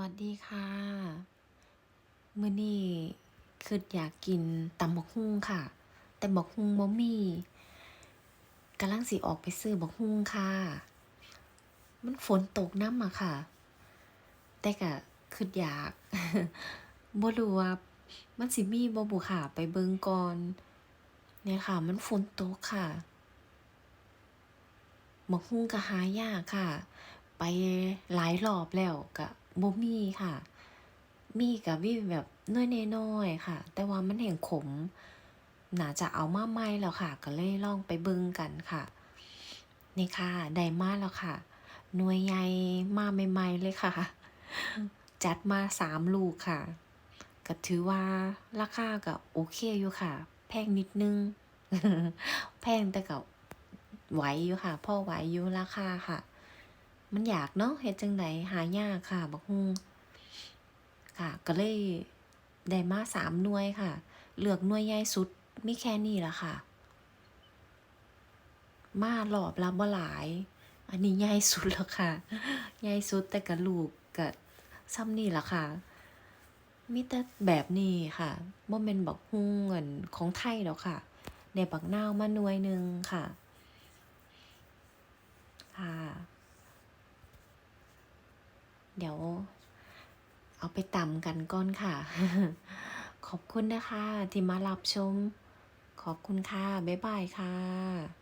วัสดีค่ะมื้อนี้คิดอยากกินตำบักหุ่งค่ะ แต่บักหุ่งบ่มีกำลังสิออกไปซื้อบักหุ่งค่ะ มันฝนตกน้ำอะค่ะ แต่ก็คิดอยากบ่รู้ว่ามันสิมีบ่บุค่ะ ไปเบิ่งก่อน เนี่ยค่ะ มันฝนตกค่ะบักหุ่งก็หายากค่ะ ไปหลายรอบแล้วก็ บ่มีค่ะ มีก็มีแบบน้อยน้อยๆค่ะ แต่ว่ามันแฮ่งขมน่าจะเอามาใหม่แล้วค่ะ ก็เลยลองไปเบิ่งกันค่ะ นี่ค่ะได้มาแล้วค่ะ หน่วยใหญ่มาใหม่ๆเลยค่ะ จัดมาสามลูกค่ะ ก็ถือว่าราคาก็โอเคอยู่ค่ะ แพงนิดนึง แพงแต่ก็ไหวอยู่ค่ะ พ่อไหวอยู่ราคาค่ะ มันอยากเนาะเฮ็ดจังไดหายากค่ะบักฮุงค่ะ ก็เลยได้มาสามหน่วยค่ะ เลือกหน่วยใหญ่สุดมีแค่นี้ละค่ะ มารอบละบ่หลาย อันนี้ใหญ่สุดแล้วค่ะ ใหญ่สุดแต่ก็ลูกก็ซ้ำนี่ละค่ะมีแต่แบบนี้ค่ะบ่แม่นบักฮุงเหมือนของไทยดอกค่ะได้บักนาวมาหน่วยหนึ่งค่ะ ค่ะ เดี๋ยว เอาไปตำกันก่อนค่ะ ขอบคุณนะคะ ที่มารับชม ขอบคุณค่ะ บ๊ายบายค่ะ